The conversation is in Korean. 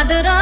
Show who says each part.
Speaker 1: 아들아